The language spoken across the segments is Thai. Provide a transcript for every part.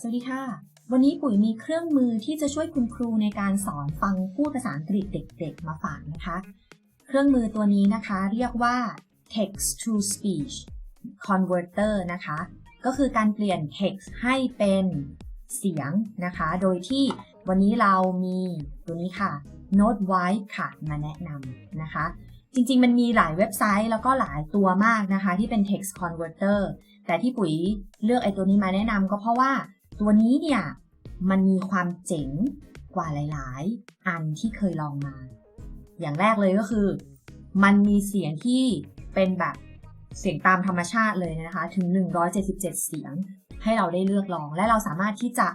สวัสดีค่ะ วันนี้ปุ๋ยมีเครื่องมือที่จะช่วยคุณครูในการสอนฟังพูดภาษาอังกฤษเด็กๆ มาฝากนะคะ เครื่องมือตัวนี้นะคะเรียกว่า text to speech converter นะคะ ก็คือการเปลี่ยน text ให้เป็นเสียงนะคะ โดยที่วันนี้เรามีตัวนี้ค่ะ Note White ค่ะ มาแนะนำนะคะ จริงๆ มันมีหลายเว็บไซต์แล้วก็หลายตัวมากนะคะ ที่เป็น text converter แต่ที่ปุ๋ยเลือกไอ้ตัวนี้มาแนะนำก็เพราะว่า ตัวนี้เนี่ยมันมีความเจ๋งกว่าหลาย ๆ อันที่เคยลองมา อย่างแรกเลยก็คือ มันมีเสียงที่เป็นแบบเสียงตามธรรมชาติเลยนะคะ ถึง 177 เสียงให้เราได้เลือกลอง และเราสามารถที่จะ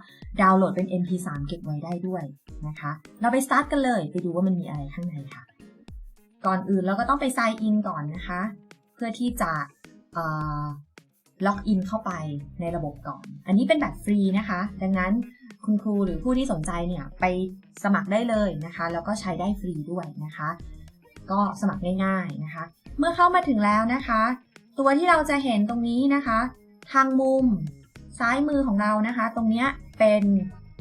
ดาวน์โหลดเป็น MP3 เก็บไว้ได้ด้วยนะคะ เราไปสตาร์ทกันเลย ไปดูว่ามันมีอะไรข้างในค่ะ ก่อนอื่นเราก็ต้องไป sign in ก่อนนะคะ เพื่อที่จะ ล็อกอินเข้าไปในระบบก่อน อันนี้เป็นแบบฟรีนะคะ ดังนั้นคุณครูหรือผู้ที่สนใจเนี่ยไปสมัครได้เลยนะคะ แล้วก็ใช้ได้ฟรีด้วยนะคะ ก็สมัครง่ายๆนะคะ เมื่อเข้ามาถึงแล้วนะคะ ตัวที่เราจะเห็นตรงนี้นะคะ ทางมุมซ้ายมือของเรานะคะ ตรงเนี้ยเป็น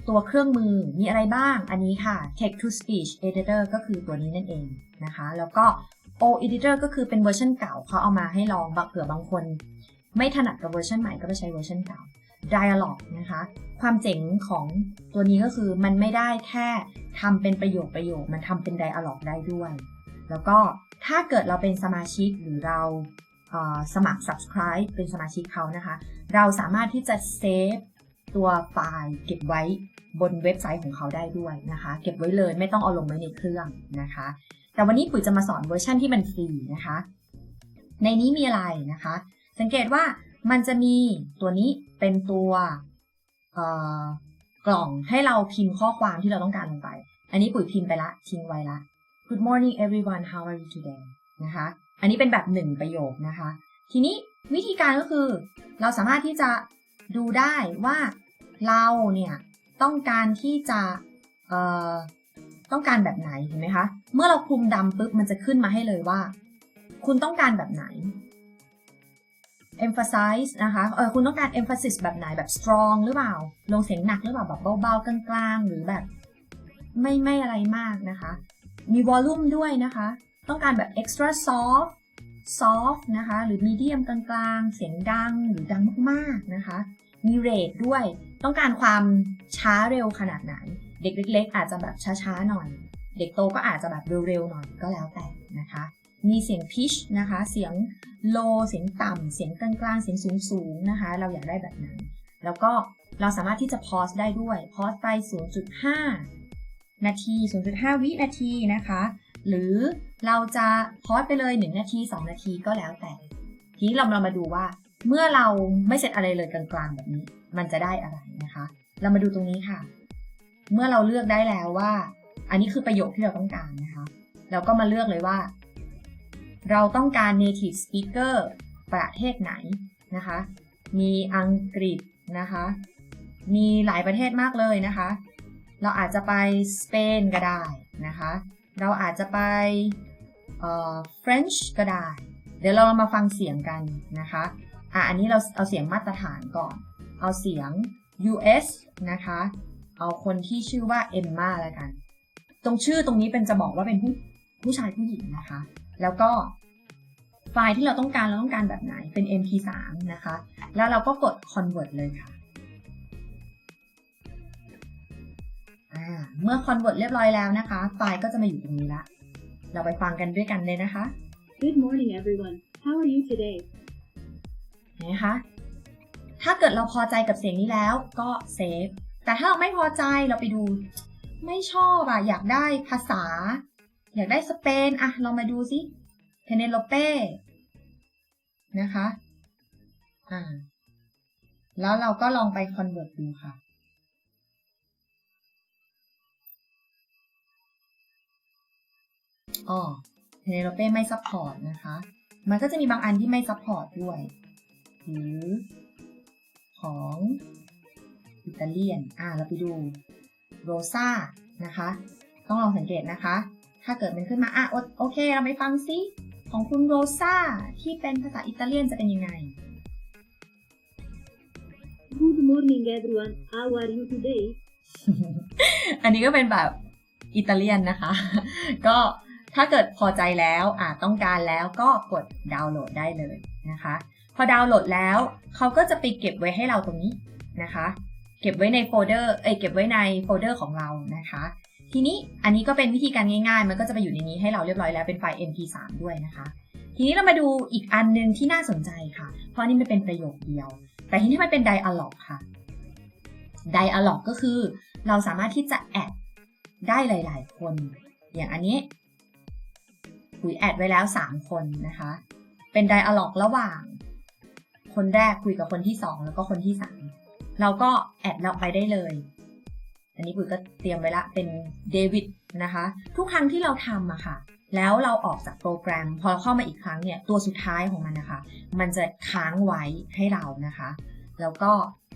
ตัวเครื่องมือมีอะไรบ้าง อันนี้ค่ะ Text to Speech Editor ก็คือตัวนี้นั่นเองนะคะ แล้วก็ O Editor ก็คือเป็นเวอร์ชันเก่าเขาเอามาให้ลองเผื่อบางคน ไม่ถนัดกับเวอร์ชันใหม่ก็ไปใช้เวอร์ชันเก่า Dialog นะคะ ความเจ๋งของตัวนี้ก็คือมันไม่ได้แค่ทำเป็นประโยคประโยค มันทำเป็น Dialog ได้ด้วย แล้วก็ถ้าเกิดเราเป็นสมาชิกหรือเราสมัคร subscribe เป็นสมาชิกเขานะคะ เราสามารถที่จะเซฟตัวไฟล์เก็บไว้บนเว็บไซต์ของเขาได้ด้วยนะคะ เก็บไว้เลยไม่ต้องเอาลงไว้ในเครื่องนะคะ แต่วันนี้ปุ๋ยจะมาสอนเวอร์ชันที่มันฟรีนะคะ ในนี้มีอะไรนะคะ สังเกตว่ามันจะมีตัวนี้เป็นตัวกล่องให้เราพิมพ์ข้อความที่เราต้องการลงไป อันนี้ปุ๋ยพิมพ์ไปละ ทิ้งไว้ละ Good morning everyone how are you today นะคะ อันนี้เป็นแบบหนึ่งประโยคนะคะ ทีนี้วิธีการก็คือ เราสามารถที่จะดูได้ว่าเราเนี่ยต้องการที่จะต้องการแบบไหนเห็นไหมคะ เมื่อเราคลุมดำปุ๊บมันจะขึ้นมาให้เลยว่า คุณต้องการแบบไหน emphasize นะคะเออคุณต้องการ emphasis แบบไหนแบบ strong หรือเปล่า ลงเสียงหนักหรือเปล่าแบบเบาๆ กลางๆ หรือแบบ ไม่ไม่อะไรมากนะคะ มี volume ด้วยนะคะ ต้องการแบบ extra soft soft นะคะ หรือ medium กลางๆ เสียงดังหรือดังมากๆนะคะ มี rate ด้วย ต้องการความช้าเร็วขนาดไหน เด็กเล็ก ๆ อาจจะแบบช้าๆ หน่อย เด็กโตก็อาจจะแบบเร็วๆ หน่อยก็แล้วแต่นะคะ มีเสียง pitch นะคะ เสียง low เสียงต่ำ เสียงกลางๆ เสียงสูงๆ นะคะ เราอยากได้แบบนั้น แล้วก็เราสามารถที่จะ pause ได้ด้วย pause ไป 0.5 นาที 0.5 วินาทีนะคะ หรือเราจะพอสไปเลย 1 นาที 2 นาทีก็แล้วแต่ ทีนี้เราเรามาดูว่า เมื่อเราไม่เสร็จอะไรเลยกลางๆ แบบนี้ มันจะได้อะไรนะคะ เรามาดูตรงนี้ค่ะ เมื่อเราเลือกได้แล้วว่า อันนี้คือประโยคที่เราต้องการนะคะ เราก็มาเลือกเลยว่า เราต้องการ native speaker ประเทศไหนนะคะ มีอังกฤษนะคะ มีหลายประเทศมากเลยนะคะ เราอาจจะไปสเปนก็ได้นะคะ เราอาจจะไป French ก็ได้ เดี๋ยวเรามาฟังเสียงกันนะคะอะอันนี้เราเอาเสียงมาตรฐานก่อน เอาเสียง US นะคะ เอาคนที่ชื่อว่าเอมมาแล้วกัน ตรงชื่อตรงนี้เป็นจะบอกว่าเป็นผู้ ผู้ชายผู้หญิงนะคะ แล้วก็ไฟล์ที่เราต้องการเราต้องการแบบไหนเป็น MP3 นะคะ แล้วเราก็กด convert เลยค่ะเมื่อ convert เรียบร้อยแล้วนะคะ ไฟล์ก็จะมาอยู่ตรงนี้ละ เราไปฟังกันด้วยกันเลยนะคะ Good morning, everyone. How are you today? เห็นไหมคะ ถ้าเกิดเราพอใจกับเสียงนี้แล้วก็เซฟ แต่ถ้าเราไม่พอใจเราไปดู ไม่ชอบอะอยากได้ภาษา อยากได้สเปนอะลองมาดูสิเพเนโลเป้นะคะอ่าแล้วเราก็ลองไปคอนเวิร์ตดูค่ะอ๋อเพเนโลเป้ไม่ซัพพอร์ตนะคะ มันก็จะมีบางอันที่ไม่ซัพพอร์ตด้วย หรือของอิตาเลียน อ่าเราไปดูโรซานะคะ ต้องลองสังเกตนะคะ ถ้าเกิดมันขึ้นมาอะโอเค เราไปฟังซิของคุณโรซาที่เป็นภาษาอิตาเลียนจะเป็นยังไง Good morning, everyone. How are you today? อันนี้ก็เป็นแบบอิตาเลียนนะคะ ก็ถ้าเกิดพอใจแล้วอ่าต้องการแล้วก็กดดาวน์โหลดได้เลยนะคะ พอดาวน์โหลดแล้วเขาก็จะไปเก็บไว้ให้เราตรงนี้นะคะ เก็บไว้ในโฟลเดอร์ เอ้ยเก็บไว้ในโฟลเดอร์ของเรานะคะ ทีนี้อันนี้ก็เป็นวิธีการง่ายๆ มันก็จะไปอยู่ในนี้ให้เราเรียบร้อยแล้วเป็นไฟล์ mp3 ด้วยนะคะ ทีนี้เรามาดูอีกอันหนึงที่น่าสนใจค่ะ เพราะอันนี้มันเป็นประโยคเดียว แต่ทีนี้มันเป็นไดอะล็อกค่ะไดอะล็อกก็คือ เราสามารถที่จะแอดได้หลาย ๆ คน อย่างอันนี้คุยแอดไว้แล้ว 3 คนนะคะ เป็นไดอะล็อกระหว่าง คนแรกคุยกับคนที่ 2 แล้วก็คนที่ 3 เราก็แอดเราไปได้เลย อันนี้ปุ๋ยก็เตรียมไว้ละเป็นเดวิดนะคะ ทุกครั้งที่เราทำอะค่ะ แล้วเราออกจากโปรแกรม พอเข้ามาอีกครั้งเนี่ย ตัวสุดท้ายของมันนะคะ มันจะค้างไว้ให้เรานะคะ แล้วก็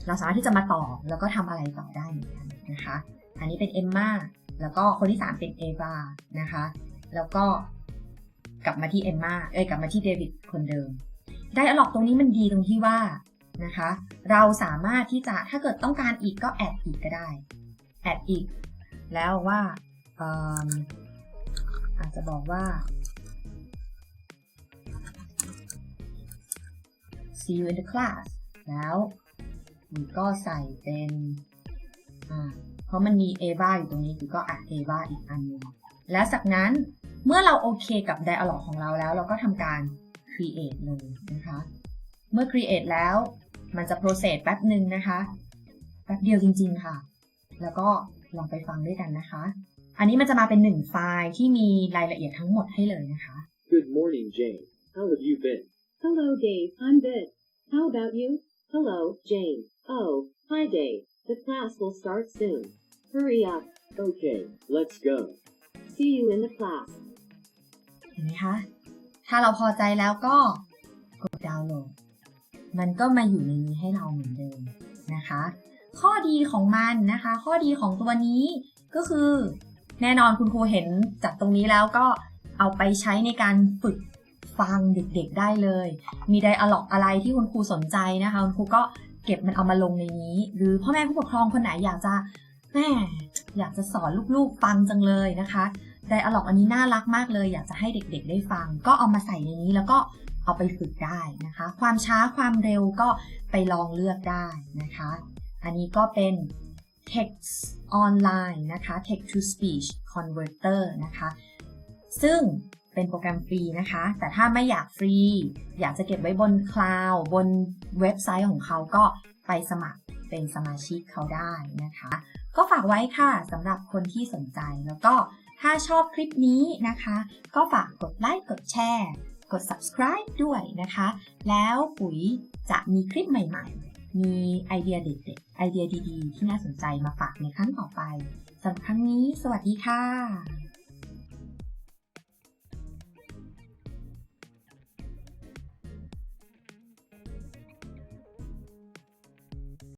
เราสามารถที่จะมาต่อแล้วก็ทำอะไรต่อได้เหมือนกันนะคะ อันนี้เป็นเอมมาแล้วก็คนที่ 3 เป็นเอวานะคะ แล้วก็กลับมาที่เอมมาเอ้ยกลับมาที่เดวิดคนเดิมไดอะล็อกตรงนี้มันดีตรงที่ว่านะคะ เราสามารถที่จะถ้าเกิดต้องการอีกก็แอดอีกก็ได้ แอดอีก แล้วว่าอาจจะบอกว่า see you in the class แล้วมันก็ใส่เป็นเพราะมันมี Ava อยู่ตรงนี้คือก็อัด Ava อีกอันหนึงและจากนั้นเมื่อเราโอเคกับ dialog ของเราแล้ว เราก็ทำการ create เลยนะคะ เมื่อ create แล้วมันจะ process แป๊บหนึ่งนะคะ แป๊บเดียวจริง ๆ ค่ะ แล้วก็ลองไปฟังด้วยกันนะคะ อันนี้มันจะมาเป็นหนึ่งไฟล์ที่มีรายละเอียดทั้งหมดให้เลยนะคะ Good morning, Jane. How have you been? Hello, Dave. I'm good. How about you? Hello, Jane. Oh, hi, Dave. The class will start soon. Hurry up. Okay, let's go. See you in the class. เห็นไหมคะ ถ้าเราพอใจแล้วก็กดดาวน์โหลด มันก็มาอยู่ในนี้ให้เราเหมือนเดิมนะคะ ข้อดีของมันนะคะ ข้อดีของตัวนี้ก็คือ แน่นอนคุณครูเห็นจากตรงนี้แล้วก็เอาไปใช้ในการฝึกฟังเด็กๆได้เลย มีไดอะล็อกอะไรที่คุณครูสนใจนะคะ คุณครูก็เก็บมันเอามาลงในนี้ หรือพ่อแม่ผู้ปกครองคนไหนอยากจะแม่อยากจะสอนลูกๆฟังจังเลยนะคะไดอะล็อกอันนี้น่ารักมากเลย อยากจะให้เด็กๆได้ฟัง ก็เอามาใส่ในนี้แล้วก็เอาไปฝึกได้นะคะ ความช้าความเร็วก็ไปลองเลือกได้นะคะ อันนี้ก็เป็น text online นะคะ text to speech converter นะคะ ซึ่งเป็นโปรแกรมฟรีนะคะ แต่ถ้าไม่อยากฟรี อยากจะเก็บไว้บนคลาวด์บนเว็บไซต์ของเขาก็ไปสมัครเป็นสมาชิกเขาได้นะคะ ก็ฝากไว้ค่ะสำหรับคนที่สนใจ แล้วก็ถ้าชอบคลิปนี้นะคะ ก็ฝากกดไลค์ กดแชร์ กด subscribe ด้วยนะคะ แล้วปุ๋ยจะมีคลิปใหม่ๆ มีไอเดียเด็ดๆ ไอเดียดีๆ ที่น่าสนใจมาฝากในครั้งต่อไปสำหรับครั้งนี้ สวัสดีค่ะ